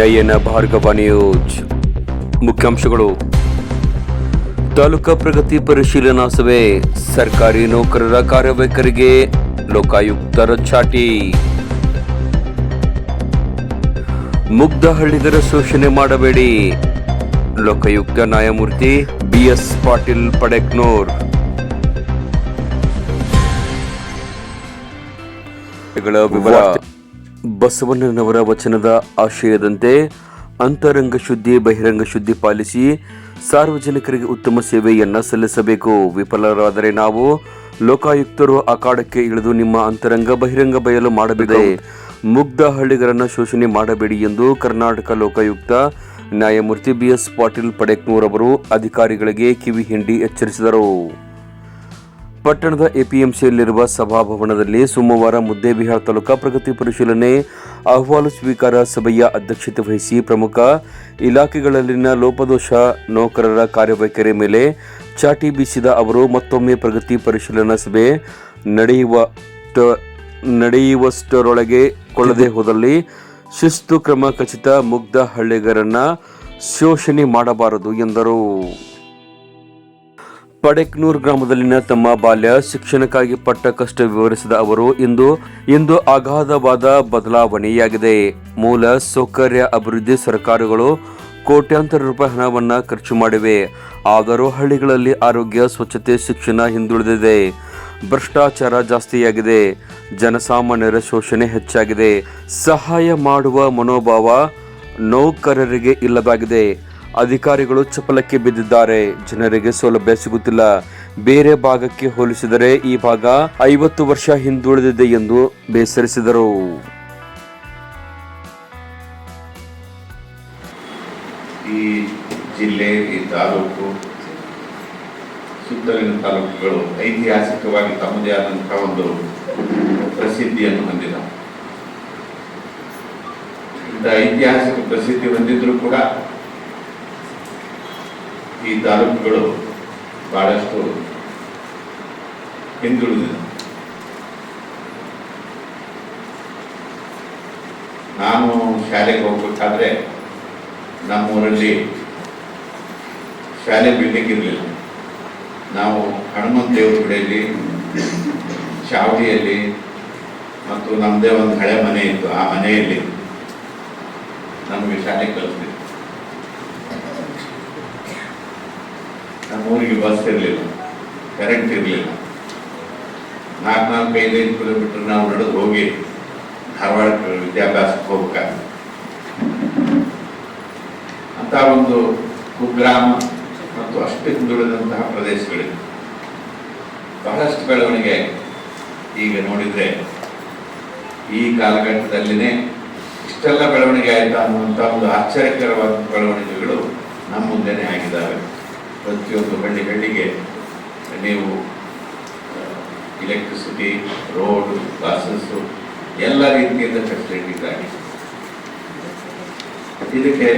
ನಯನ Bhargava news. ಮುಖ್ಯಾಂಶಗಳು. ತಾಲೂಕಾ ಪ್ರಗತಿ ಪರಿಶೀಲನಾ ಸಭೆ, ಸರ್ಕಾರಿ ನೌಕರರ ಕಾರ್ಯವೈಖರಿಗೆ ಲೋಕಾಯುಕ್ತರ ಚಾಟಿ. ಮುಗ್ಧ ಹಳ್ಳಿಗರ ಶೋಷಣೆ ಮಾಡಬೇಡಿ. ಲೋಕಾಯುಕ್ತ ನ್ಯಾಯಮೂರ್ತಿ ಬಿಎಸ್ ಪಾಟೀಲ್ ಪಡೆಕ್ನೂರ್. ವಿವರ. ಬಸವಣ್ಣನವರ ವಚನದ ಆಶಯದಂತೆ ಅಂತರಂಗ ಶುದ್ಧಿ, ಬಹಿರಂಗ ಶುದ್ಧಿ ಪಾಲಿಸಿ ಸಾರ್ವಜನಿಕರಿಗೆ ಉತ್ತಮ ಸೇವೆಯನ್ನ ಸಲ್ಲಿಸಬೇಕು. ವಿಫಲರಾದರೆ ನಾವು ಲೋಕಾಯುಕ್ತರು ಅಖಾಡಕ್ಕೆ ಇಳಿದು ನಿಮ್ಮ ಅಂತರಂಗ ಬಹಿರಂಗ ಬಯಲು ಮಾಡಬೇಕಿದೆ ಮುಗ್ಧ ಹಳ್ಳಿಗರನ್ನು ಶೋಷಣೆ ಮಾಡಬೇಡಿ ಎಂದು ಕರ್ನಾಟಕ ಲೋಕಾಯುಕ್ತ ನ್ಯಾಯಮೂರ್ತಿ ಬಿಎಸ್ ಪಾಟೀಲ್ ಪಡೆಕ್ನೂರ್ ಅವರು ಅಧಿಕಾರಿಗಳಿಗೆ ಕಿವಿ ಹಿಂಡಿ ಎಚ್ಚರಿಸಿದರು. ಪಟ್ಟಣದ ಎಪಿಎಂಸಿಯಲ್ಲಿರುವ ಸಭಾಭವನದಲ್ಲಿ ಸೋಮವಾರ ಮುದ್ದೇಬಿಹಾರ್ ತಾಲೂಕಾ ಪ್ರಗತಿ ಪರಿಶೀಲನೆ ಅಹವಾಲು ಸ್ವೀಕಾರ ಸಭೆಯ ಅಧ್ಯಕ್ಷತೆ ವಹಿಸಿ ಪ್ರಮುಖ ಇಲಾಖೆಗಳಲ್ಲಿನ ಲೋಪದೋಷ ನೌಕರರ ಕಾರ್ಯವೈಖರಿ ಮೇಲೆ ಚಾಟಿ ಬೀಸಿದ ಅವರು, ಮತ್ತೊಮ್ಮೆ ಪ್ರಗತಿ ಪರಿಶೀಲನಾ ಸಭೆ ನಡೆಯುವ ನಡೆಯುವಷ್ಟರೊಳಗೆ ಕೊಳ್ಳದೆ ಹೋದಲ್ಲಿ ಶಿಸ್ತು ಕ್ರಮ ಖಚಿತ ಮುಗ್ಧ ಹಳ್ಳಿಗರನ್ನ ಶೋಷಣೆ ಮಾಡಬಾರದು ಎಂದರು. ಪಡೆಕ್ನೂರ್ ಗ್ರಾಮದಲ್ಲಿನ ತಮ್ಮ ಬಾಲ್ಯ ಶಿಕ್ಷಣಕ್ಕಾಗಿ ಪಟ್ಟ ಕಷ್ಟ ವಿವರಿಸಿದ ಅವರು, ಇಂದು ಇಂದು ಅಗಾಧವಾದ ಬದಲಾವಣೆಯಾಗಿದೆ. ಮೂಲ ಸೌಕರ್ಯ ಅಭಿವೃದ್ಧಿ ಸರ್ಕಾರಗಳು ಕೋಟ್ಯಾಂತರ ರೂಪಾಯಿ ಹಣವನ್ನು ಖರ್ಚು ಮಾಡಿವೆ. ಆದರೂ ಹಳ್ಳಿಗಳಲ್ಲಿ ಆರೋಗ್ಯ, ಸ್ವಚ್ಛತೆ, ಶಿಕ್ಷಣ ಹಿಂದುಳಿದಿದೆ. ಭ್ರಷ್ಟಾಚಾರ ಜಾಸ್ತಿಯಾಗಿದೆ. ಜನಸಾಮಾನ್ಯರ ಶೋಷಣೆ ಹೆಚ್ಚಾಗಿದೆ. ಸಹಾಯ ಮಾಡುವ ಮನೋಭಾವ ನೌಕರರಿಗೆ ಇಲ್ಲದಾಗಿದೆ ಅಧಿಕಾರಿಗಳು ಚಪಲಕ್ಕೆ ಬಿದ್ದಿದ್ದಾರೆ. ಜನರಿಗೆ ಸೌಲಭ್ಯ ಸಿಗುತ್ತಿಲ್ಲ. ಬೇರೆ ಭಾಗಕ್ಕೆ ಹೋಲಿಸಿದರೆ ಈ ಭಾಗ ಐವತ್ತು ವರ್ಷ ಹಿಂದುಳಿದಿದೆ ಎಂದು ಬೇಸರಿಸಿದರು. ಈ ಜಿಲ್ಲೆ, ಈ ತಾಲೂಕು, ಸುತ್ತಲಿನ ತಾಲೂಕುಗಳು ಐತಿಹಾಸಿಕವಾಗಿ ತಮ್ಮದೇ ಆದಂತಹ ಒಂದು ಪ್ರಸಿದ್ಧಿಯನ್ನು ಹೊಂದಿದ. ಐತಿಹಾಸಿಕ ಪ್ರಸಿದ್ಧಿ ಹೊಂದಿದ್ರು ಕೂಡ ಈ ತಾಲೂಕುಗಳು ಬಹಳಷ್ಟು ಹಿಂದುಳಿದಿದೆ. ನಾನು ಶಾಲೆಗೆ ಹೋಗ್ಬೇಕಾದ್ರೆ ನಮ್ಮೂರಲ್ಲಿ ಶಾಲೆ ಬಿಲ್ಡಿಂಗ್ ಇರಲಿಲ್ಲ. ನಾವು ಹನುಮಂತ ದೇವ್ರ ಕಡೆಯಲ್ಲಿ ಚಾವಡಿಯಲ್ಲಿ ಮತ್ತು ನಮ್ಮದೇ ಒಂದು ಹಳೆ ಮನೆ ಇತ್ತು. ಆ ಮನೆಯಲ್ಲಿ ನಮಗೆ ಶಾಲೆ ಕಲಿಸ್ತಿದ್ರು ನಮ್ಮ ಊರಿಗೆ ಬಸ್ ಇರಲಿಲ್ಲ ಕರೆಂಟ್ ಇರಲಿಲ್ಲ. ನಾಲ್ಕು ನಾಲ್ಕು ಐದೈದು ಕಿಲೋಮೀಟರ್ ನಾವು ನಡೆದು ಹೋಗಿ ಧಾರವಾಡ ವಿದ್ಯಾಭ್ಯಾಸಕ್ಕೆ ಹೋಗ್ಬೇಕಾಗ ಅಂತ ಒಂದು ಕುಗ್ರಾಮ ಮತ್ತು ಅಷ್ಟು ಹಿಂದುಳಿದಂತಹ ಪ್ರದೇಶಗಳಿವೆ ಬಹಳಷ್ಟು ಬೆಳವಣಿಗೆ ಈಗ ನೋಡಿದ್ರೆ ಈ ಕಾಲಘಟ್ಟದಲ್ಲಿನೇ ಇಷ್ಟೆಲ್ಲ ಬೆಳವಣಿಗೆ ಆಯಿತಾ ಅನ್ನುವಂಥ ಒಂದು ಆಶ್ಚರ್ಯಕರವಾದ ಬೆಳವಣಿಗೆಗಳು ನಮ್ಮ ಮುಂದೆನೇ ಆಗಿದ್ದಾವೆ. ಪ್ರತಿಯೊಂದು ಹಳ್ಳಿ ಹಳ್ಳಿಗೆ ನೀವು ಎಲೆಕ್ಟ್ರಿಸಿಟಿ ರೋಡು ಬಾಸಸ್ಸು ಎಲ್ಲ ರೀತಿಯಿಂದ ಫೆಸಿಲಿಟೀಸ್ ಆಗಿದೆ ಇದಕ್ಕೆ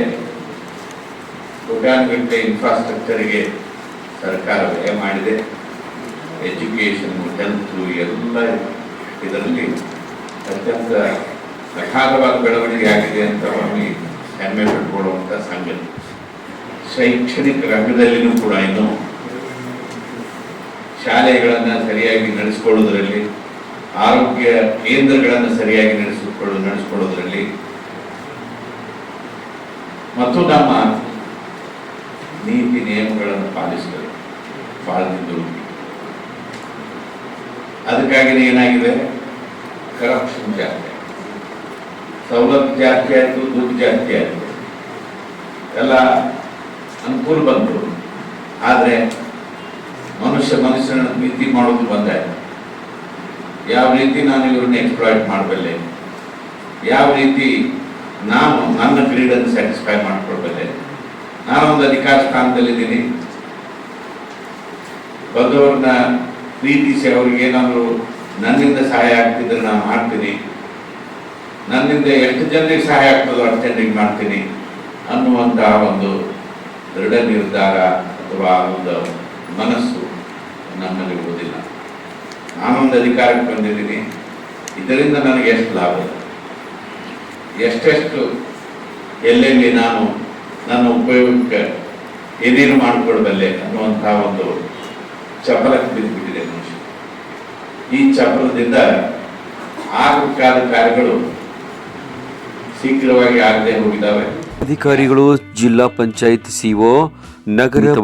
ಗಂಟೆ ಇನ್ಫ್ರಾಸ್ಟ್ರಕ್ಚರ್ಗೆ ಸರ್ಕಾರ ವ್ಯಯ ಮಾಡಿದೆ. ಎಜುಕೇಷನ್ ಹೆಲ್ತು ಎಲ್ಲ ಇದರಲ್ಲಿ ಅತ್ಯಂತ ಅಗಾಧವಾದ ಬೆಳವಣಿಗೆ ಆಗಿದೆ ಅಂತ ಹೆಮ್ಮೆ ಪಟ್ಕೊಳ್ಳುವಂಥ ಸಂಗತಿ. ಶೈಕ್ಷಣಿಕ ರಂಗದಲ್ಲಿನೂ ಕೂಡ ಇನ್ನು ಶಾಲೆಗಳನ್ನು ಸರಿಯಾಗಿ ನಡೆಸ್ಕೊಳ್ಳೋದರಲ್ಲಿ, ಆರೋಗ್ಯ ಕೇಂದ್ರಗಳನ್ನು ಸರಿಯಾಗಿ ನಡೆಸಿಕೊಳ್ಳ ನಡೆಸಿಕೊಳ್ಳುವುದರಲ್ಲಿ ಮತ್ತು ನಮ್ಮ ನೀತಿ ನಿಯಮಗಳನ್ನು ಪಾಲಿಸಬೇಕು ಪಾಲನೆಗಳು ಅದಕ್ಕಾಗಿನೇ ಅದಕ್ಕಾಗಿ ಏನಾಗಿದೆ? ಕರಪ್ಷನ್ ಜಾಸ್ತಿ. ಸವಲತ್ತು ಜಾಸ್ತಿ ಆಯಿತು, ದುಡ್ಡು ಜಾಸ್ತಿ ಆಯಿತು. ಎಲ್ಲ ಅನುಕೂಲ ಬಂತು. ಆದರೆ ಮನುಷ್ಯ ಮನುಷ್ಯನ ಮಿತಿ ಮಾಡೋದು ಬಂದಾಯ್ತು ಯಾವ ರೀತಿ ನಾನು ಇವ್ರನ್ನ ಎಕ್ಸ್ಪ್ಲಾಯ್ಟ್ ಮಾಡಬಲ್ಲೆ? ಯಾವ ರೀತಿ ನಾನು ನನ್ನ ಗ್ರೀಡನ್ನು ಸ್ಯಾಟಿಸ್ಫೈ ಮಾಡ್ಕೊಳ್ಬಲ್ಲೆ? ನಾನೊಂದು ಅಧಿಕಾರ ಸ್ಥಾನದಲ್ಲಿದ್ದೀನಿ. ಬಂದವ್ರನ್ನ ಪ್ರೀತಿಸಿ ಅವ್ರಿಗೆ ಏನಾದರೂ ನನ್ನಿಂದ ಸಹಾಯ ಆಗ್ತಿದ್ರೆ ನಾನು ಮಾಡ್ತೀನಿ. ನನ್ನಿಂದ ಎಷ್ಟು ಜನರಿಗೆ ಸಹಾಯ ಆಗ್ತದೋ ಅಷ್ಟು ಜನರಿಗೆ ಮಾಡ್ತೀನಿ ಅನ್ನುವಂತಹ ಒಂದು ದೃಢ ನಿರ್ಧಾರ ಅಥವಾ ಒಂದು ಮನಸ್ಸು ನಮ್ಮಲ್ಲಿ ಇರುವುದಿಲ್ಲ. ನಾನೊಂದು ಅಧಿಕಾರಕ್ಕೆ ಬಂದಿದ್ದೀನಿ. ಇದರಿಂದ ನನಗೆ ಎಷ್ಟು ಲಾಭ? ಎಷ್ಟೆಷ್ಟು ಎಲ್ಲೆಲ್ಲಿ ನಾನು ನನ್ನ ಉಪಯೋಗಕ್ಕೆ ಏನೇನು ಮಾಡಿಕೊಡಬಲ್ಲೆ ಅನ್ನುವಂತಹ ಒಂದು ಚಪಲಕ್ಕೆ ಬಿದ್ದುಬಿಟ್ಟಿದೆ ಮನುಷ್ಯ. ಈ ಚಪಲದಿಂದ ಆಗಬೇಕಾದ ಕಾರ್ಯಗಳು ಶೀಘ್ರವಾಗಿ ಆಗದೆ ಹೋಗಿದ್ದಾವೆ. ಅಧಿಕಾರಿಗಳು ಜಿಲ್ಲಾ ಪಂಚಾಯತ್ ಸಿಒ ನಗರ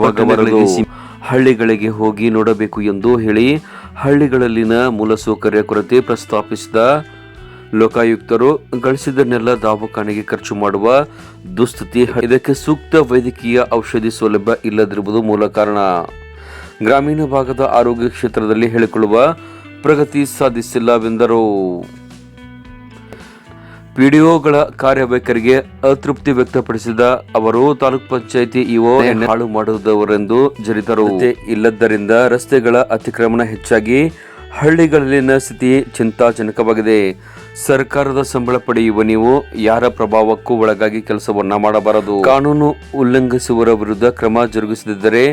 ಹಳ್ಳಿಗಳಿಗೆ ಹೋಗಿ ನೋಡಬೇಕು ಎಂದು ಹೇಳಿ ಹಳ್ಳಿಗಳಲ್ಲಿನ ಮೂಲಸೌಕರ್ಯ ಕೊರತೆ ಪ್ರಸ್ತಾಪಿಸಿದ ಲೋಕಾಯುಕ್ತರು ಗಳಿಸಿದನ್ನೆಲ್ಲ ದವಾಖಾನೆಗೆ ಖರ್ಚು ಮಾಡುವ ದುಸ್ಥಿತಿ ಇದಕ್ಕೆ ಸೂಕ್ತ ವೈದ್ಯಕೀಯ ಔಷಧಿ ಸೌಲಭ್ಯ ಇಲ್ಲದಿರುವುದು ಮೂಲ ಕಾರಣ. ಗ್ರಾಮೀಣ ಭಾಗದ ಆರೋಗ್ಯ ಕ್ಷೇತ್ರದಲ್ಲಿ ಹೇಳಿಕೊಳ್ಳುವ ಪ್ರಗತಿ ಸಾಧಿಸಿಲ್ಲವೆಂದರು. ಪಿಡಿಒಗಳ ಕಾರ್ಯವೈಖರಿಗೆ ಅತೃಪ್ತಿ ವ್ಯಕ್ತಪಡಿಸಿದ ಅವರು, ತಾಲೂಕ್ ಪಂಚಾಯಿತಿ ಇಒ ಹಾಳು ಮಾಡುವುದವರೆಂದು ಜರಿತರು ಇಲ್ಲದ್ದರಿಂದ ರಸ್ತೆಗಳ ಅತಿಕ್ರಮಣ ಹೆಚ್ಚಾಗಿ ಹಳ್ಳಿಗಳಲ್ಲಿನ ಸ್ಥಿತಿ ಚಿಂತಾಜನಕವಾಗಿದೆ. ಸರ್ಕಾರದ ಸಂಬಳ ಪಡೆಯುವ ನೀವು ಯಾರ ಪ್ರಭಾವಕ್ಕೂ ಒಳಗಾಗಿ ಕೆಲಸವನ್ನ ಮಾಡಬಾರದು. ಕಾನೂನು ಉಲ್ಲಂಘಿಸುವವರ ವಿರುದ್ಧ ಕ್ರಮ ಜರುಗಿಸದಿದ್ದರೆ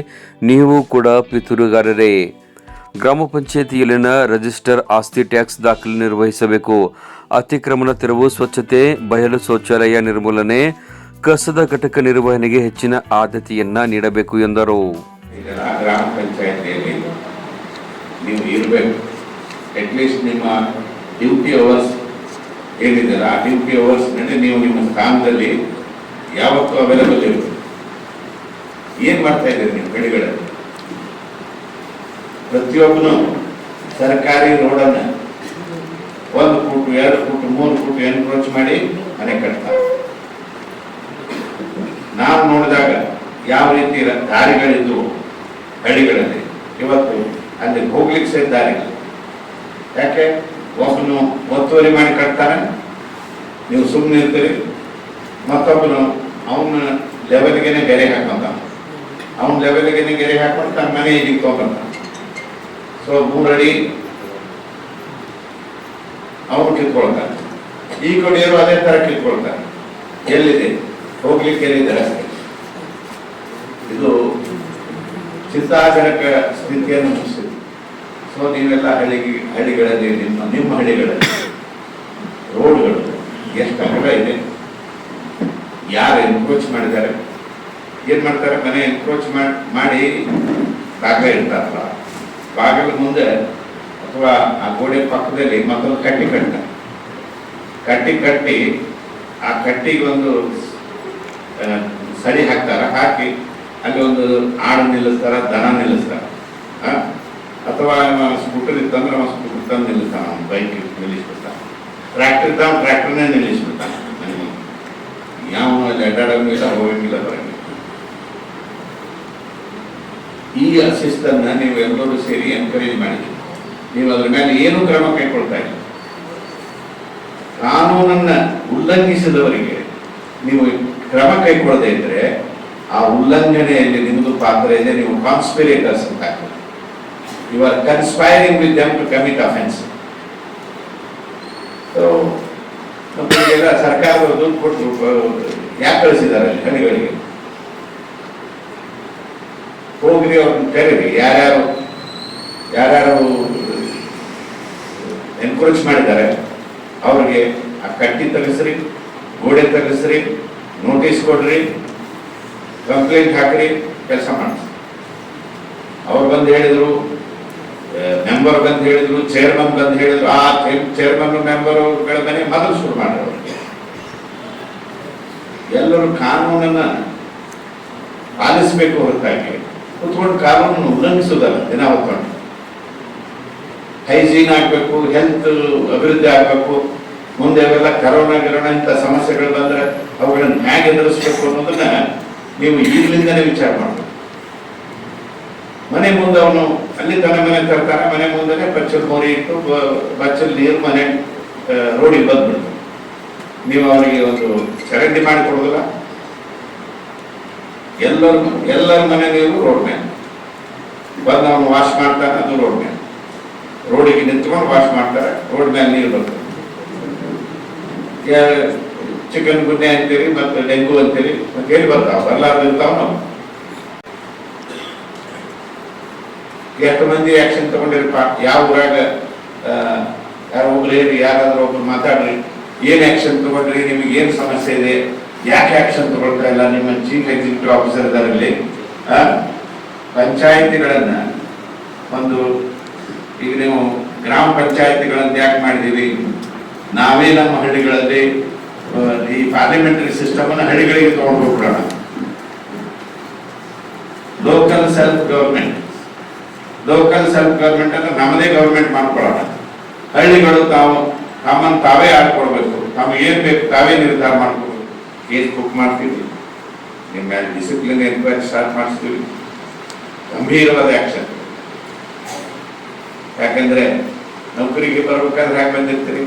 ನೀವು ಕೂಡ ಪಿತೂರುಗಾರರೇ. ಗ್ರಾಮ ಪಂಚಾಯಿತಿಯಲ್ಲಿನ ರಿಜಿಸ್ಟರ್ ಆಸ್ತಿ ಟ್ಯಾಕ್ಸ್ ದಾಖಲೆ ನಿರ್ವಹಿಸಬೇಕು. ಅತಿಕ್ರಮಣ ತೆರವು, ಸ್ವಚ್ಛತೆ, ಬಯಲು ಶೌಚಾಲಯ ನಿರ್ಮೂಲನೆ, ಕಸದ ಘಟಕ ನಿರ್ವಹಣೆಗೆ ಹೆಚ್ಚಿನ ಆದ್ಯತೆಯನ್ನ ನೀಡಬೇಕು ಎಂದರು. ಗ್ರಾಮ ಪಂಚಾಯತಿಯಲ್ಲಿ ನೀವು ಇರಬೇಕು. ಅಟ್ಲೀಸ್ಟ್ ನಿಮ್ಮ ಡ್ಯೂಟಿ ಅವರ್ಸ್ ಏನಿದೆಯಲ್ಲ ಆ ಡ್ಯೂಟಿ ಅವರ್ಸ್ ನೀವು ನಿಮ್ಮ ಸ್ಥಾನದಲ್ಲಿ ಯಾವತ್ತೂ ಅವೈಲೇಬಲ್ ಇರಬೇಕು ಏನ್ ಮಾಡ್ತಾ ಇದ್ದೀರಿ ನೀವು ಬೆಳೆಗಳಲ್ಲಿ ಪ್ರತಿಯೊಬ್ಬನು ಸರ್ಕಾರಿ ರೋಡನ್ನ ಒಂದು ಫುಟ್, ಎರಡು ಫುಟ್, ಮೂರು ಫುಟ್ ಎನ್ಕ್ರೋಚ್ ಮಾಡಿ ಮನೆ ಕಟ್ತಾರೆ ನಾವು ನೋಡಿದಾಗ ಯಾವ ರೀತಿ ದಾರಿಗಳಿದ್ವು ಹಳ್ಳಿಗಳಲ್ಲಿ. ಇವತ್ತು ಅಲ್ಲಿ ಹೋಗ್ಲಿಕ್ಕೆ ಸಹಿತ ದಾರಿ ಯಾಕೆ? ಒಬ್ಬನು ಒತ್ತುವರಿ ಮಾಡಿ ಕಟ್ತಾನೆ, ನೀವು ಸುಮ್ಮನೆ ಇರ್ತೀರಿ. ಮತ್ತೊಬ್ಬನು ಅವನ ಲೆವೆಲ್ಗೆನೆ ಗೆರೆ ಹಾಕೊಂತ ಅವನ ಲೆವೆಲ್ಗೆನೆ ಗೆರೆ ಹಾಕೊಂಡು ತನ್ನ ಮನೆ ಇದಕ್ಕೆ ತಗೊಂಬಂತ ಸೊ ಮೂರಡಿ ಅವನು ಕಿತ್ಕೊಳ್ತಾನೆ ಈ ಕಡೆಯವರು ಅದೇ ತರ ಕಿತ್ಕೊಳ್ತಾರೆ. ಎಲ್ಲಿದೆ? ಹೋಗ್ಲಿಕ್ಕೆ ಎಲ್ಲಿದೆ ರಸ್ತೆ ಇದು ಚಿಂತಾಜನಕ ಸ್ಥಿತಿಯನ್ನು ಮುಗಿಸಿದೆ. ಸೊ ನೀವೆಲ್ಲ ಹಳ್ಳಿಗೆ, ಹಳ್ಳಿಗಳಲ್ಲಿ ನಿಮ್ಮ ನಿಮ್ಮ ಹಳ್ಳಿಗಳಲ್ಲಿ ರೋಡ್ಗಳು ಎಷ್ಟು ಅಗಲ ಇದೆ? ಯಾರು ಎನ್ಕ್ರೋಚ್ ಮಾಡಿದ್ದಾರೆ? ಏನ್ ಮಾಡ್ತಾರೆ? ಮನೆ ಎನ್ಕ್ರೋಚ್ ಮಾಡಿ ಬಾಗಿಲ ಇರ್ತಾರಲ್ಲ ಬಾಗಿಲ ಮುಂದೆ ಅಥವಾ ಆ ಗೋಡೆ ಪಕ್ಕದಲ್ಲಿ ಮತ್ತೊಂದು ಕಟ್ಟಿ ಕಟ್ತಾರೆ ಕಟ್ಟಿ ಕಟ್ಟಿ, ಆ ಕಟ್ಟಿಗೆ ಒಂದು ಸರಿ ಹಾಕ್ತಾರ, ಹಾಕಿ ಅಲ್ಲಿ ಒಂದು ಆಡು ನಿಲ್ಲಿಸ್ತಾರ, ದನ ನಿಲ್ಲಿಸ್ತಾರ? ಅಥವಾ ಸ್ಕೂಟರ್ ಇತ್ತಂದ್ರೆ ಅವ ಸ್ಕೂಟರ್ ತಂದು ನಿಲ್ಲಿಸ್ತಾನ, ಅವ್ನು ಬೈಕ್ ನಿಲ್ಲಿಸ್ಬಿಡ್ತಾನ. ಟ್ರ್ಯಾಕ್ಟರ್ ಇದ್ದ ಟ್ರ್ಯಾಕ್ಟರ್ನೇ ನಿಲ್ಲಿಸ್ಬಿಡ್ತಾನೆ ಯಾವ ಅಲ್ಲಿ ಅಡ್ಡಾಡಂಗಿಲ್ಲ, ಹೋಗಂಗಿಲ್ಲ ಬರಂಗಿಲ್ಲ ಈ ಅಸಿಸ್ಟನ್ನ ನೀವು ಎಲ್ಲರೂ ಸೇರಿ ಎನ್ಕರೇಜ್ ಮಾಡಿ ನೀವು ಅದ್ರ ಮೇಲೆ ಏನು ಕ್ರಮ ಕೈಗೊಳ್ತಾ ಇಲ್ಲ ಕಾನೂನನ್ನ ಉಲ್ಲಂಘಿಸಿದವರಿಗೆ ನೀವು ಕ್ರಮ ಕೈಗೊಳ್ಳದೆ ಇದ್ರೆ ಆ ಉಲ್ಲಂಘನೆಯಲ್ಲಿ ನಿಮ್ಮದು ಪಾತ್ರ ಇದೆ, ನೀವು ಕಾನ್ಸ್ಪಿರೇಟರ್ಸ್ ಅಂತ you are conspiring with them to commit offence ಮತ್ತೆ ಈಗೆಲ್ಲ ಸರ್ಕಾರದ ದುಡ್ಡು ಕೊಟ್ಟು, ಯಾಕೆ ಕಳಿಸಿದ್ದಾರೆ? ಹಳ್ಳಿಗಳಿಗೆ. ಹೋಗ್ರಿ ಅವ್ರನ್ನ ಕರೀರಿ. ಯಾರ್ಯಾರು ಯಾರ್ಯಾರು ಎನ್ಕರೇಜ್ ಮಾಡಿದ್ದಾರೆ, ಅವ್ರಿಗೆ ಆ ಕಟ್ಟಿ ತಲಿಸ್ರಿ ಗೋಡೆ ತಗಸ್ರಿ ನೋಟಿಸ್ ಕೊಡ್ರಿ ಕಂಪ್ಲೇಂಟ್ ಹಾಕ್ರಿ, ಕೆಲಸ ಮಾಡಿಸ್ರಿ ಅವ್ರು ಬಂದು ಹೇಳಿದ್ರು ಮೆಂಬರ್ ಬಂದು ಹೇಳಿದ್ರು ಚೇರ್ಮನ್ ಬಂದು ಹೇಳಿದ್ರು, ಆ ಚೇರ್ಮನ್ ಮೆಂಬರ್ ಮನೆ ಮೊದಲು ಶುರು ಅವ್ರಿಗೆ. ಎಲ್ಲರೂ ಕಾನೂನನ್ನ ಪಾಲಿಸಬೇಕು ಹೊರತಾಗಿ. ಕುತ್ಕೊಂಡು ಕಾನೂನು ಉಲ್ಲಂಘಿಸೋದಲ್ಲ ದಿನ ಹೊತ್ಕೊಂಡು ಹೈಜೀನ್ ಆಗಬೇಕು ಹೆಲ್ತ್ ಅಭಿವೃದ್ಧಿ ಆಗಬೇಕು. ಮುಂದೆ ಅವೆಲ್ಲ ಕರೋನಾ ಗಿರೋನಾ ಇಂಥ ಸಮಸ್ಯೆಗಳು ಬಂದರೆ ಅವುಗಳನ್ನ ಹೇಗೆ ಎದುರಿಸ್ಬೇಕು ಅನ್ನೋದನ್ನ ನೀವು ಈಗಲಿಂದನೇ ವಿಚಾರ ಮಾಡಬೇಕು. ಮನೆ ಮುಂದೆ ಅವನು ಅಲ್ಲಿ ತನ್ನ ಮನೆ ತರ್ತಾನೆ, ಮನೆ ಮುಂದೆನೆ ಬಚ್ಚಲ್ ಮೋರಿ ಇಟ್ಟು ಬಚ್ಚಲ್ ನೀರು ಮನೆ ರೋಡಿಗೆ ಬಂದ್ಬಿಡ್ತು ನೀವು ಅವರಿಗೆ ಒಂದು ಚರಂಡಿ ಮಾಡಿ ಕೊಡೋದಿಲ್ಲ ಎಲ್ಲರ ಎಲ್ಲರ ಮನೆ ನೀರು ರೋಡ್ ಮೇಲೆ ಬಂದು ಅವನು ವಾಶ್ ಮಾಡ್ತಾನೆ, ಅದು ರೋಡ್ ಮೇಲೆ ರೋಡಿಗೆ ನಿಂತ್ಕೊಂಡು ವಾಶ್ ಮಾಡ್ತಾರೆ ರೋಡ್ ಮೇಲೆ ನೀರು ಬರ್ತದೆ ಚಿಕನ್ ಗುನ್ನೆ ಅಂತೀರಿ ಮತ್ತೆ ಡೆಂಗು ಅಂತೀರಿ ಮತ್ತೆ ಎಲ್ಲಿ ಬರ್ತಾವ ಬರ್ಲಾರ್ದು ನಾವು ಎಷ್ಟು ಮಂದಿ ಆಕ್ಷನ್ ತಗೊಂಡಿರಪ್ಪ? ಯಾವ ಊರಾಗ ಯಾರು ಒಬ್ರು ಹೇಳಿ, ಯಾರಾದ್ರೂ ಒಬ್ರು ಮಾತಾಡ್ರಿ, ಏನ್ ಆಕ್ಷನ್ ತಗೊಂಡ್ರಿ, ನಿಮಗೆ ಏನ್ ಸಮಸ್ಯೆ ಇದೆ? ಯಾಕೆ ಆಕ್ಷನ್ ತಗೊಳ್ತಾ ಇಲ್ಲ? ನಿಮ್ಮ ಚೀಫ್ ಎಕ್ಸಿಕ್ಯೂಟಿವ್ ಆಫೀಸರ್ ಇದರಲ್ಲಿ ಪಂಚಾಯಿತಿಗಳನ್ನ ಒಂದು, ಈಗ ನೀವು ಗ್ರಾಮ ಪಂಚಾಯಿತಿಗಳನ್ನು ಯಾಕೆ ಮಾಡಿದೀವಿ ನಾವೇ ನಮ್ಮ ಹಳ್ಳಿಗಳಲ್ಲಿ ಈ ಪಾರ್ಲಿಮೆಂಟರಿ ಸಿಸ್ಟಮ್ ಅನ್ನು ಹಳ್ಳಿಗಳಿಗೆ ತಗೊಂಡು ಹೋಗ್ಬಿಡೋಣ. Local self government local self government ಅಂದ್ರೆ ನಮ್ಮದೇ ಗವರ್ಮೆಂಟ್ ಮಾಡ್ಕೊಳ್ಳೋಣ. ಹಳ್ಳಿಗಳು ತಾವು ತಮ್ಮನ್ನು ತಾವೇ ಆಡ್ಕೊಳ್ಬೇಕು ತಮಗೆ ಏನ್ ಬೇಕು ತಾವೇ ನಿರ್ಧಾರ ಮಾಡ್ಕೋಬೇಕು ಕೇಸ್ ಬುಕ್ ಮಾಡ್ತೀವಿ ನಿಮ್ಮ ಮೇಲೆ ಡಿಸಿಪ್ಲಿನ್ ಎನ್ಕ್ವೈರಿ ಸ್ಟಾರ್ಟ್ ಮಾಡಿಸ್ತೀವಿ ಗಂಭೀರವಾದ ಆಕ್ಷನ್ ಯಾಕಂದ್ರೆ ನೌಕರಿಗೆ ಬರ್ಬೇಕಾದ್ರೆ ಹ್ಯಾಕ್ ಬಂದಿರ್ತೀರಿ?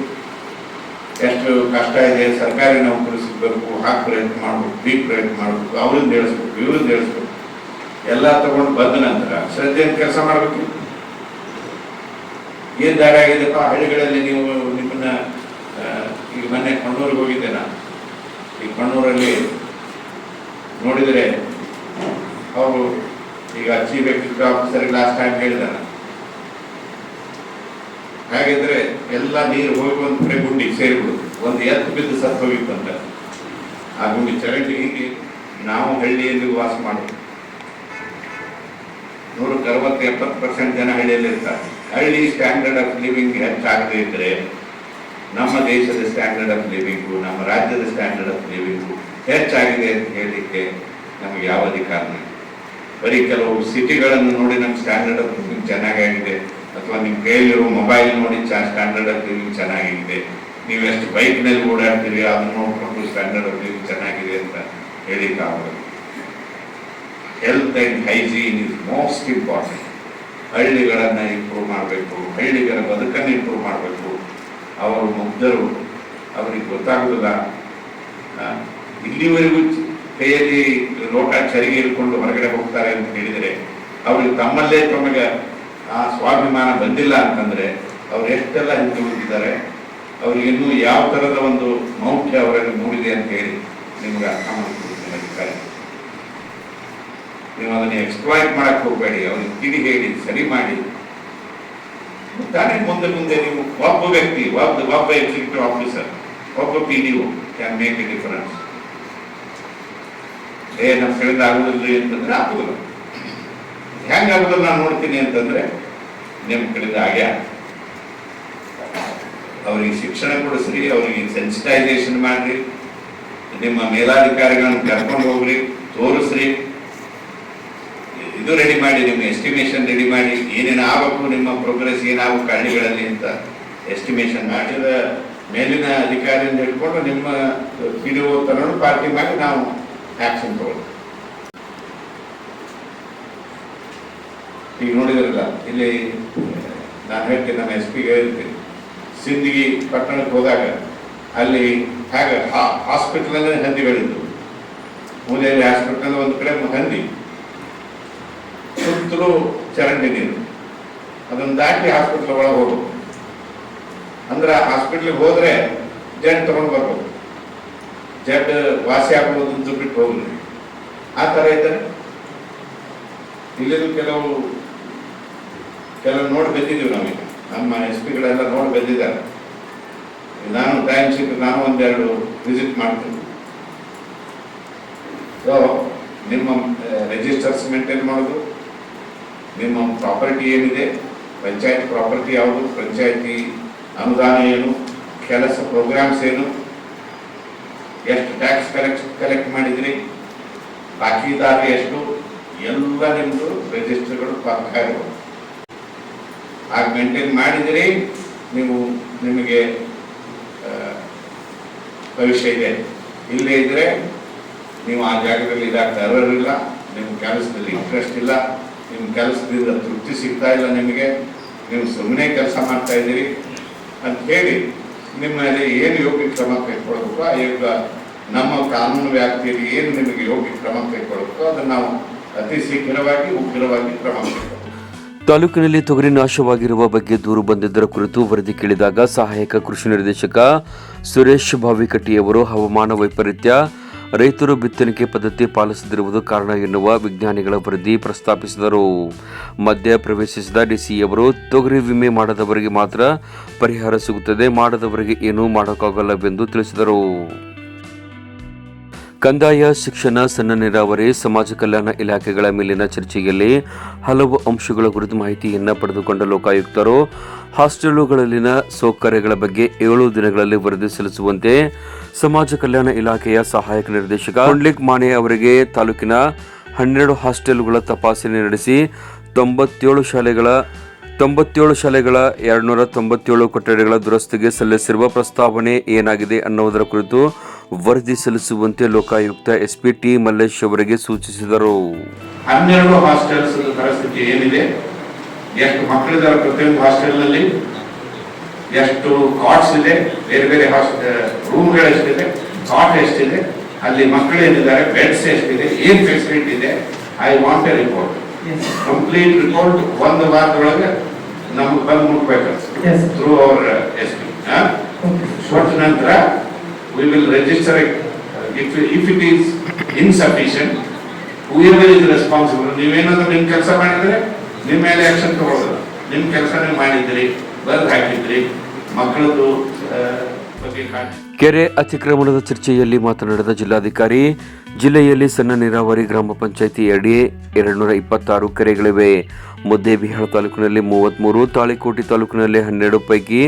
ಎಷ್ಟು ಕಷ್ಟ ಇದೆ, ಸರ್ಕಾರಿ ನೌಕರಿ ಸಿಗ್ಬೇಕು, ಹಾಕಿ ಪ್ರಯತ್ನ ಮಾಡ್ಬೇಕು ಬಿ ಪ್ರಯತ್ನ ಮಾಡ್ಬೇಕು ಅವ್ರಿಂದ ಹೇಳಿಸ್ಬೇಕು ಇವ್ರಿಂದ ಹೇಳಿಸ್ಬೇಕು. ಎಲ್ಲ ತಗೊಂಡು ಬಂದ ನಂತರ ಶ್ರದ್ಧೆಯಿಂದ ಕೆಲಸ ಮಾಡ್ಬೇಕು? ಏನ್ ದಾರಿ ಆಗಿದೆಪ್ಪ ಹಳ್ಳಿಗಳಲ್ಲಿ ನೀವು ನಿಮ್ಮನ್ನ ಈಗ ಮೊನ್ನೆ ಕಣ್ಣೂರಿಗೆ ಹೋಗಿದ್ದೆ ನಾನು ಈ ಕಣ್ಣೂರಲ್ಲಿ ನೋಡಿದರೆ ಅವರು ಈಗ chief executive officer last time ಹೇಳಿದ ಹಾಗಿದ್ರೆ ಎಲ್ಲ ನೀರು ಹೋಗಿ ಒಂದು ಕಡೆ ಗುಂಡಿ ಸೇರಿಬಿಡುದು ಒಂದು ಎತ್ತು ಬಿದ್ದು ಸತ್ತು ಹೋಗಿತ್ತಂತ ಆ ಗುಂಡಿ ಚರಂಡಿ ಹೀಗೆ ನಾವು ಹಳ್ಳಿಯಲ್ಲಿ ವಾಸ ಮಾಡೋದು. ನೂರಕ್ಕೆ ಅರವತ್ತು, ಎಪ್ಪತ್ತು ಪರ್ಸೆಂಟ್ ಜನ ಹಳ್ಳಿಯಲ್ಲಿ ಇರ್ತಾರೆ ಹಳ್ಳಿ ಸ್ಟ್ಯಾಂಡರ್ಡ್ ಆಫ್ ಲಿವಿಂಗ್ ಹೆಚ್ಚಾಗದೇ ಇದ್ರೆ ನಮ್ಮ ದೇಶದ ಸ್ಟ್ಯಾಂಡರ್ಡ್ ಆಫ್ ಲಿವಿಂಗು ನಮ್ಮ ರಾಜ್ಯದ ಸ್ಟ್ಯಾಂಡರ್ಡ್ ಆಫ್ ಲಿವಿಂಗ್ ಹೆಚ್ಚಾಗಿದೆ ಅಂತ ಹೇಳಲಿಕ್ಕೆ ನಮಗೆ ಯಾವ ಅಧಿಕಾರ ಇಲ್ಲ. ಬರೀ ಕೆಲವು ಸಿಟಿಗಳನ್ನು ನೋಡಿ ನಮ್ಮ ಸ್ಟ್ಯಾಂಡರ್ಡ್ ಆಫ್ ಲಿವಿಂಗ್ ಚೆನ್ನಾಗಿದೆ ಅಥವಾ ನಿಮ್ಮ ಕೈಯಲ್ಲಿರೋ ಮೊಬೈಲ್ ನೋಡಿ ಸ್ಟ್ಯಾಂಡರ್ಡ್ ಆಫ್ ಲಿವಿಂಗ್ ಚೆನ್ನಾಗಿದೆ, ನೀವು ಎಷ್ಟು ಬೈಕ್ನಲ್ಲಿ ಓಡಾಡ್ತೀರಿ, ಅದನ್ನ ನೋಡ್ಕೊಂಡು ಸ್ಟ್ಯಾಂಡರ್ಡ್ ಆಫ್ ಲಿವಿಂಗ್ ಚೆನ್ನಾಗಿದೆ ಅಂತ ಹೇಳಿಕ್ಕಾಗಲ್ಲ health and hygiene is most important ಹಳ್ಳಿಗಳನ್ನು improve ಮಾಡಬೇಕು, ಹಳ್ಳಿಗಳ ಬದುಕನ್ನು ಇಂಪ್ರೂವ್ ಮಾಡಬೇಕು. ಅವರು ಮುಗ್ಧರು. ಅವರಿಗೆ ಗೊತ್ತಾಗುವುದಿಲ್ಲ. ಇಲ್ಲಿವರೆಗೂ ಕೈಯಲ್ಲಿ ಲೋಟ ಚರಿಗೆ ಇಟ್ಕೊಂಡು ಹೊರಗಡೆ ಹೋಗ್ತಾರೆ ಅಂತ ಹೇಳಿದರೆ, ಅವರಿಗೆ ತಮ್ಮಲ್ಲೇ ತಮಗೆ ಆ ಸ್ವಾಭಿಮಾನ ಬಂದಿಲ್ಲ ಅಂತಂದ್ರೆ, ಅವ್ರು ಎಷ್ಟೆಲ್ಲ ಹಿಂದೆ ಉಳಿದಿದ್ದಾರೆ, ಅವ್ರಿಗೆ ಇನ್ನೂ ಯಾವ ಥರದ ಒಂದು ಮೌಖ್ಯ ಅವರಲ್ಲಿ ಮೂಡಿದೆ ಅಂತ ಹೇಳಿ ನಿಮ್ಗೆ ಅರ್ಥ ಮಾಡ್ಕೊಡ್ತೀನಿ ಅಧಿಕಾರಿ. ನೀವು ಅದನ್ನ ಎಕ್ಸ್ಪ್ಲಾಯ್ಟ್ ಮಾಡಕ್ ಹೋಗಬೇಡಿ. ಅವ್ರಿಗೆ ತಿಳಿ ಹೇಳಿ, ಸರಿ ಮಾಡಿ. ತಾನೇ ಮುಂದೆ ಮುಂದೆ ನೀವು ಒಬ್ಬ ವ್ಯಕ್ತಿ, ಒಬ್ಬ ಒಬ್ಬ ಎಕ್ಸಿಕ್ಯೂಟಿವ್ ಆಫೀಸರ್ ಒಬ್ಬ P D can make a difference ಏ ನಮ್ಮ ಕಡೆಯಿಂದ ಆಗುದಿಲ್ಲ ಅಂತಂದ್ರೆ ಆಗುದಿಲ್ಲ. ಹೆಂಗ ಆಗುದಿಲ್ಲ ನಾನು ನೋಡ್ತೀನಿ ಅಂತಂದ್ರೆ ನಿಮ್ಮ ಕಡೆಯಿಂದ ಆಗ್ಯ ಅವರಿಗೆ ಶಿಕ್ಷಣ ಕೊಡಿಸ್ರಿ, ಅವರಿಗೆ ಸೆನ್ಸಿಟೈಸೇಷನ್ ಮಾಡ್ರಿ, ನಿಮ್ಮ ಮೇಲಾಧಿಕಾರಿಗಳನ್ನ ಕರ್ಕೊಂಡು ಹೋಗ್ರಿ, ತೋರಿಸ್ರಿ. ಇದು ರೆಡಿ ಮಾಡಿ, ನಿಮ್ಮ ಎಸ್ಟಿಮೇಷನ್ ರೆಡಿ ಮಾಡಿ, ಏನೇನು ಆಗಬೇಕು ನಿಮ್ಮ ಪ್ರೋಗ್ರೆಸ್ ಏನಾಗಬೇಕು ಹಳ್ಳಿಗಳಲ್ಲಿ ಅಂತ ಎಸ್ಟಿಮೇಷನ್ ಮಾಡಿದ ಮೇಲಿನ ಅಧಿಕಾರಿಯಿಂದ ಹಿಡ್ಕೊಂಡು ನಿಮ್ಮ ಪಿ ಡಿ ಪಾರ್ಟಿ ಮಾಡಿ ನಾವು ಆಕ್ಷನ್ ತಗೊಳ್ತೀವಿ ಈಗ ನೋಡಿದ್ರಲ್ಲ, ಇಲ್ಲಿ ನಾನು ಹೇಳ್ತೀನಿ, ನಮ್ಮ ಎಸ್ ಪಿಗೆ ಹೇಳ್ತೀನಿ. ಸಿಂದಗಿ ಪಟ್ಟಣಕ್ಕೆ ಹೋದಾಗ ಅಲ್ಲಿ ಹೇಗೆ ಹಾಸ್ಪಿಟಲ್ ಹಂದಿಗಳಿದ್ದು ಮೂಲೆಯಲ್ಲಿ ಹಾಸ್ಪಿಟಲ್ ಒಂದು ಕಡೆ ಹಂದಿ. ಸುತ್ತಲೂ ಚರಂಡಿ ನೀರು ಅದನ್ನು ದಾಟಿ ಹಾಸ್ಪಿಟ್ಲ್ ಒಳಗೆ ಹೋಗ್ಬೇಕು. ಅಂದ್ರೆ ಹಾಸ್ಪಿಟ್ಲಿಗೆ ಹೋದ್ರೆ ಜಡ್ ತಗೊಂಡು ಬರ್ಬೇಕು ಜಡ್ ವಾಸಿ ಆಗ್ಬೋದು ಅಂತ ಬಿಟ್ಟು ಹೋಗ್ಲಿ. ಆ ಥರ ಇದ್ದಾರೆ. ಇಲ್ಲಿದು ಕೆಲವು ಕೆಲವು ನೋಡಿ ಬಂದಿದ್ದೀವಿ ನಾವೀಗ ನಮ್ಮ ಎಸ್ ಪಿಗಳೆಲ್ಲ ನೋಡಿ ಬಂದಿದ್ದಾರೆ. ನಾನು ಟೈಮ್ ಸಿಕ್ಕರೆ ನಾನು ಒಂದೆರಡು ವಿಸಿಟ್ ಮಾಡ್ತೀನಿ. ಸೊ ನಿಮ್ಮ ರಿಜಿಸ್ಟರ್ಸ್ ಮೇಂಟೈನ್ ಮಾಡೋದು. ನಿಮ್ಮ ಪ್ರಾಪರ್ಟಿ ಏನಿದೆ, ಪಂಚಾಯತ್ ಪ್ರಾಪರ್ಟಿ ಯಾವುದು, ಪಂಚಾಯತಿ ಅನುದಾನ ಏನು, ಕೆಲಸ ಪ್ರೋಗ್ರಾಮ್ಸ್ ಏನು, ಎಷ್ಟು ಟ್ಯಾಕ್ಸ್ ಕಲೆಕ್ಟ್ ಕಲೆಕ್ಟ್ ಮಾಡಿದ್ರಿ ಬಾಕಿದಾರ ಎಷ್ಟು, ಎಲ್ಲ ನಿಮ್ಮದು ರಿಜಿಸ್ಟರ್ಗಳು ಪಕ್ಕ ಇರಬಹುದು ಆಗ ಮೇಂಟೈನ್ ಮಾಡಿದಿರಿ, ನೀವು ನಿಮಗೆ ಭವಿಷ್ಯ ಇದೆ. ಇಲ್ಲೇ ಇದ್ರೆ, ನೀವು ಆ ಜಾಗದಲ್ಲಿ ಇದಾಗ್ತಾ ಇಲ್ಲ ನಿಮ್ಮ ಕೆಲಸದಲ್ಲಿ ಇಂಟ್ರೆಸ್ಟ್ ಇಲ್ಲ. ನಿಮ್ಮ ಕೆಲಸದಿಂದ ತೃಪ್ತಿ ಸಿಗ್ತಾ ಇಲ್ಲ ನಿಮಗೆ, ನೀವು ಸುಮ್ಮನೆ ಕೆಲಸ ಮಾಡ್ತಾ ಇದ್ದೀರಿ ಅಂತ ಹೇಳಿ ನಿಮ್ಮ ಏನು ಯೋಗ್ಯ ಕ್ರಮ ಕೈಗೊಳ್ಬೇಕು, ಆ ಯೋಗ ನಮ್ಮ ಕಾನೂನು ವ್ಯಾಪ್ತಿಯಲ್ಲಿ ಏನು ನಿಮಗೆ ಯೋಗ್ಯ ಕ್ರಮ ಕೈಗೊಳ್ಬೇಕು ಅದನ್ನು ನಾವು ಅತಿ ಶೀಘ್ರವಾಗಿ, ಉಗ್ರವಾಗಿ ಕ್ರಮ ತಾಲೂಕಿನಲ್ಲಿ ತೊಗರಿ ನಾಶವಾಗಿರುವ ಬಗ್ಗೆ ದೂರು ಬಂದಿದ್ದರ ಕುರಿತು ವರದಿ ಕೇಳಿದಾಗ ಸಹಾಯಕ ಕೃಷಿ ನಿರ್ದೇಶಕ ಸುರೇಶ್ ಭಾವಿಕಟ್ಟಿಯವರು ಹವಾಮಾನ ವೈಪರೀತ್ಯ ರೈತರು ಬಿತ್ತಣಿಕೆ ಪದ್ಧತಿ ಪಾಲಿಸದಿರುವುದು ಕಾರಣ ಎನ್ನುವ ವಿಜ್ಞಾನಿಗಳ ವರದಿ ಪ್ರಸ್ತಾಪಿಸಿದರು. ಮಧ್ಯ ಪ್ರವೇಶಿಸಿದ ಡಿಸಿಯವರು ತೊಗರಿ ವಿಮೆ ಮಾಡದವರಿಗೆ ಮಾತ್ರ ಪರಿಹಾರ ಸಿಗುತ್ತದೆ, ಮಾಡದವರಿಗೆ ಏನೂ ಮಾಡೋಕ್ಕಾಗಲ್ಲವೆಂದು ತಿಳಿಸಿದರು. ಕಂದಾಯ, ಶಿಕ್ಷಣ, ಸಣ್ಣ ನೀರಾವರಿ, ಸಮಾಜ ಕಲ್ಯಾಣ ಇಲಾಖೆಗಳ ಮೇಲಿನ ಚರ್ಚೆಯಲ್ಲಿ ಹಲವು ಅಂಶಗಳ ಕುರಿತು ಮಾಹಿತಿಯನ್ನು ಪಡೆದುಕೊಂಡ ಲೋಕಾಯುಕ್ತರು, ಹಾಸ್ಟೆಲುಗಳಲ್ಲಿನ ಸೌಕರ್ಯಗಳ ಬಗ್ಗೆ ಏಳು ದಿನಗಳಲ್ಲಿ ವರದಿ ಸಲ್ಲಿಸುವಂತೆ ಸಮಾಜ ಕಲ್ಯಾಣ ಇಲಾಖೆಯ ಸಹಾಯಕ ನಿರ್ದೇಶಕ ಪುಂಡ್ಲಿಕ್ ಮಾಣೆ ಅವರಿಗೆ ತಾಲೂಕಿನ ಹನ್ನೆರಡು ಹಾಸ್ಟೆಲ್ಗಳ ತಪಾಸಣೆ ನಡೆಸಿ ತೊಂಬತ್ತೇಳು ಶಾಲೆಗಳ ತೊಂಬತ್ತೇಳು ಶಾಲೆಗಳ ಎರಡುನೂರ ತೊಂಬತ್ತೇಳು ಕೊಠಡಿಗಳ ದುರಸ್ತಿಗೆ ಸಲ್ಲಿಸಿರುವ ಪ್ರಸ್ತಾವನೆ ಏನಾಗಿದೆ ಅನ್ನುವುದರ ಕುರಿತು ವರದಿ ಸಲ್ಲಿಸುವಂತೆ ಲೋಕಾಯುಕ್ತ ಎಸ್ಪಿ ಟಿ ಮಲ್ಲೇಶ್ ಅವರಿಗೆ ಸೂಚಿಸಿದರು. ಹನ್ನೆರಡು ಹಾಸ್ಟೆಲ್ಸ್ ಪರಿಸ್ಥಿತಿ ಏನಿದೆ? ಎಷ್ಟು ಮಕ್ಕಳಿದ್ದಾರೆ ಪ್ರತಿಯೊಂದು ಹಾಸ್ಟೆಲ್ನಲ್ಲಿ? ಎಷ್ಟು ಕಾಟ್ಸ್ ಇದೆ? ಬೇರೆ ಬೇರೆ ರೂಮ್ಗಳು ಎಷ್ಟಿದೆ? ಕಾಟ್ ಎಷ್ಟಿದೆ? ಅಲ್ಲಿ ಮಕ್ಕಳು ಏನಿದ್ದಾರೆ? ಬೆಡ್ಸ್ ಎಷ್ಟಿದೆ? ಏನು ಫೆಸಿಲಿಟಿ ಇದೆ? I want a report complete report ಒಂದು ವಾರದೊಳಗೆ ನಮ್ಗೆ ಬಂದು ಮುಟ್ಬೇಕು. ಥ್ರೂ ಅವರ್ ಎಸ್ ಪಿ ಕೊಟ್ಟ ನಂತರ V register register if, if it is insufficient, whoever is responsible, ನೀವೇನಾದ್ರೂ ನಿಮ್ಮ ಕೆಲಸ ಮಾಡಿದ್ರೆ ನಿಮ್ಮ ಮೇಲೆ ಆಕ್ಷನ್ ತಗೊಳ್ಳೋದು. ನಿಮ್ಮ ಕೆಲಸನೇ ಮಾಡಿದ್ರಿ ಬರ್ದು ಹಾಕಿದ್ರಿ ಮಕ್ಕಳದ್ದು ಕೆರೆ ಅತಿಕ್ರಮಣದ ಚರ್ಚೆಯಲ್ಲಿ ಮಾತನಾಡಿದ ಜಿಲ್ಲಾಧಿಕಾರಿ ಜಿಲ್ಲೆಯಲ್ಲಿ ಸಣ್ಣ ನೀರಾವರಿ ಗ್ರಾಮ ಪಂಚಾಯಿತಿ ಅಡಿ ಎರಡ್ನೂರ ಇಪ್ಪತ್ತಾರು ಕೆರೆಗಳಿವೆ. ಮುದ್ದೇಬಿಹಾಳ ತಾಲೂಕಿನಲ್ಲಿ ಮೂವತ್ಮೂರು, ತಾಳಿಕೋಟಿ ತಾಲೂಕಿನಲ್ಲಿ ಹನ್ನೆರಡು ಪೈಕಿ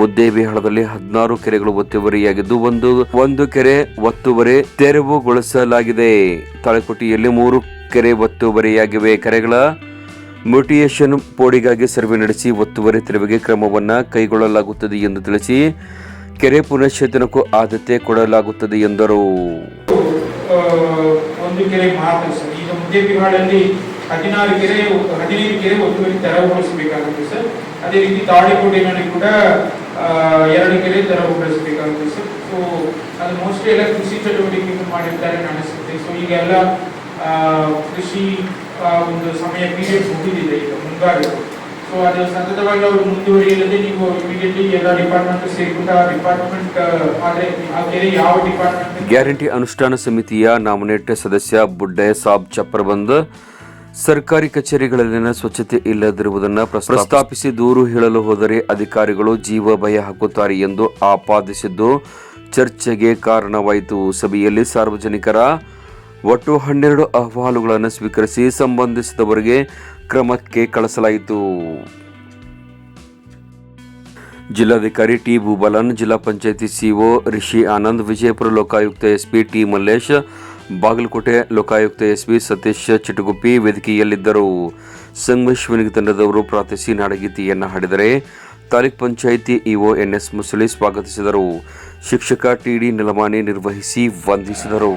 ಮುದ್ದೇಬಿಹಾಳದಲ್ಲಿ ಹದಿನಾರು ಕೆರೆಗಳು ಒತ್ತುವರಿಯಾಗಿದ್ದು, ಒಂದು ಒಂದು ಕೆರೆ ಒತ್ತುವರಿ ತೆರವುಗೊಳಿಸಲಾಗಿದೆ. ತಾಳಿಕೋಟಿಯಲ್ಲಿ ಮೂರು ಕೆರೆ ಒತ್ತುವರಿಯಾಗಿವೆ. ಕೆರೆಗಳ ಮ್ಯೂಟಿಯೇಷನ್ ಪೋಡಿಗಾಗಿ ಸರ್ವೆ ನಡೆಸಿ ಒತ್ತುವರಿ ತೆರವಿಗೆ ಕ್ರಮವನ್ನು ಕೈಗೊಳ್ಳಲಾಗುತ್ತದೆ ಎಂದು ತಿಳಿಸಿ ಕೆರೆ ಪುನಶ್ಚೇತನಕ್ಕೂ ಆದ್ಯತೆ ಕೊಡಲಾಗುತ್ತದೆ ಎಂದರು. ಒಂದು ಕೆರೆ ಮಾತ್ರ ಈಗ ಮುದ್ದೇಬಿಹಾಳಲ್ಲಿ ಹದಿನಾರು ಕೆರೆ ಹದಿನೈದು ಕೆರೆ ಒತ್ತುವರಿ ತೆರವುಗೊಳಿಸಬೇಕಾಗುತ್ತೆ ಸರ್. ಅದೇ ರೀತಿ ತಾಳಿಕೋಟೆನಲ್ಲಿ ಕೂಡ ಎರಡು ಕೆರೆ ತೆರವುಗೊಳಿಸಬೇಕಾಗುತ್ತೆ ಸರ್. ಸೊ ಅದು ಮೋಸ್ಟ್ಲಿ ಎಲ್ಲ ಕೃಷಿ ಚಟುವಟಿಕೆಯನ್ನು ಮಾಡಿರ್ತಾರೆ ಅನಿಸುತ್ತೆ ಸೊ ಈಗೆಲ್ಲ ಕೃಷಿ ಒಂದು ಸಮಯ ಪೀರಿಯಡ್ ಮುಗಿದಿದೆ ಈಗ, ಮುಂಗಾರು. ಸೊ ಅದು ಸತತವಾಗಿ ಅವರು ಮುಂದುವರಿಯಲ್ಲದೆ ನೀವು ಇಮಿಡಿಯೇಟ್ಲಿ ಎಲ್ಲ ಡಿಪಾರ್ಟ್ಮೆಂಟ್ ಸೇರಿಕೊಂಡು ಆ ಡಿಪಾರ್ಟ್ಮೆಂಟ್ ಆದರೆ ಆ ಕೆರೆ ಯಾವ ಡಿಪಾರ್ಟ್ಮೆಂಟ್ ಗ್ಯಾರಂಟಿ ಅನುಷ್ಠಾನ ಸಮಿತಿಯ ನಾಮಿನೇಟ್ ಸದಸ್ಯ ಬುಡ್ಡೆ ಸಾಬ್ ಚಪ್ರಬಂದ್ ಸರ್ಕಾರಿ ಕಚೇರಿಗಳಲ್ಲಿನ ಸ್ವಚ್ಛತೆ ಇಲ್ಲದಿರುವುದನ್ನು ಪ್ರಸ್ತಾಪಿಸಿ ದೂರು ಹೇಳಲು ಹೋದರೆ ಅಧಿಕಾರಿಗಳು ಜೀವ ಭಯ ಹಾಕುತ್ತಾರೆ ಎಂದು ಆಪಾದಿಸಿದ್ದು ಚರ್ಚೆಗೆ ಕಾರಣವಾಯಿತು. ಸಭೆಯಲ್ಲಿ ಸಾರ್ವಜನಿಕರ ಒಟ್ಟು ಹನ್ನೆರಡು ಅಹವಾಲುಗಳನ್ನು ಸ್ವೀಕರಿಸಿ ಸಂಬಂಧಿಸಿದವರಿಗೆ ಕ್ರಮಕ್ಕೆ ಕಳಿಸಲಾಯಿತು. ಜಿಲ್ಲಾಧಿಕಾರಿ T. Bhubalan, Zilla panchayat CEO Rishi Anand, Vijayapura Lokayukta SP T. Mallesh Bagalkote Lokayukta S B Satish Chitaguppi ವೇದಿಕೆಯಲ್ಲಿದ್ದರು. ಸಂಗಮೇಶ್ವನಿಗೆ ತಂಡದವರು ಪ್ರಾರ್ಥಿಸಿ ನಾಡಗೀತೆಯನ್ನು ಹಾಡಿದರೆ ತಾಲೂಕ್ ಪಂಚಾಯಿತಿ ಇಒ ಎನ್ಎಸ್ ಮುಸಳಿ ಸ್ವಾಗತಿಸಿದರು. ಶಿಕ್ಷಕ ಟಿಡಿ ನಿಲಮಾನಿ ನಿರ್ವಹಿಸಿ ವಂದಿಸಿದರು.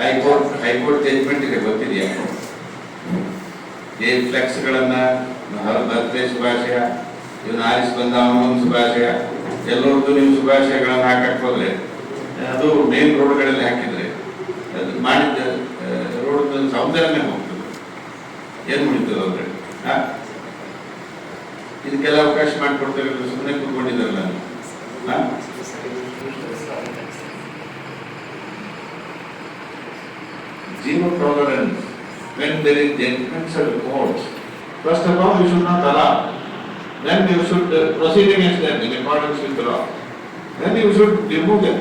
ಹೈಕೋರ್ಟ್ ಹೈಕೋರ್ಟ್ ಜಜ್ಮೆಂಟ್ ಇದೆ, ಗೊತ್ತಿದೆಯಾ? ಈ ಫ್ಲೆಕ್ಸ್ ಗಳನ್ನ ಬರ್ತ್ಡೇ ಶುಭಾಶಯ, ಇವನ್ ಆರಿಸ್ ಬಂದ ಅವನೊಂದು ಶುಭಾಶಯ, ಎಲ್ಲರದ್ದು ನೀವು ಶುಭಾಶಯಗಳನ್ನ ಹಾಕಕ್ ಹೋದ್ರೆ, ಅದು ಮೇನ್ ರೋಡ್ಗಳಲ್ಲಿ ಹಾಕಿದ್ರೆ, ಅದು ಮಾಡಿದ್ದ ರೋಡ್ ಸೌಂದರ್ಯನೇ ಹೋಗ್ತದೆ. ಏನ್ ಮುಡಿತದೆ ಅವ್ರೆ ಇದಕ್ಕೆಲ್ಲ ಅವಕಾಶ ಮಾಡಿಕೊಡ್ತೇವೆ ಸುಮ್ಮನೆ ಕೂತ್ಕೊಂಡಿದ್ದಾರಲ್ಲ? Zero tolerance. when there is judgments of courts. First of all, you should not allow. Then you should uh, proceed against them in accordance with the law. Then you should remove them.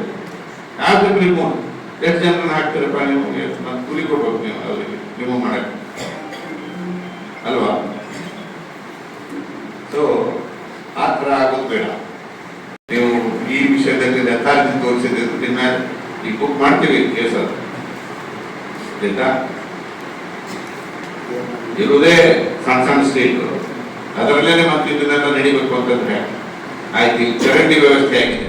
Have them removed. ಎಷ್ಟು ಜನರನ್ನ ಹಾಕ್ತಾರಪ್ಪ ನಿಮಗೆ ಮತ್ತೆ ಕೂಲಿ ಕೊಡ್ಬೇಕು ನೀವು ಅವರಿಗೆ remove ಮಾಡಕ್ಕೆ ಅಲ್ವಾ ಸೊ ಆ ಥರ ಆಗೋದು ಬೇಡ ನೀವು ಈ ವಿಷಯದಲ್ಲಿ ಯಥಾರ್ಥಿ ತೋರಿಸಿದ್ರೆ ನಿಮ್ಮ ಈಗ ಬುಕ್ ಮಾಡ್ತೀವಿ ಕೇಸ್ ಅದು ಆಯ್ತಾ ಇರುವುದೇ ಸಣ್ಣ ಸಣ್ಣ ಸ್ಟೇಟ್ ಅದರಲ್ಲೇ ಮತ್ತೆ ಇದನ್ನೆಲ್ಲ ನಡಿಬೇಕು ಅಂತಂದ್ರೆ ಆಯ್ತು ಚರಂಡಿ ವ್ಯವಸ್ಥೆ ಆಗಿದೆ.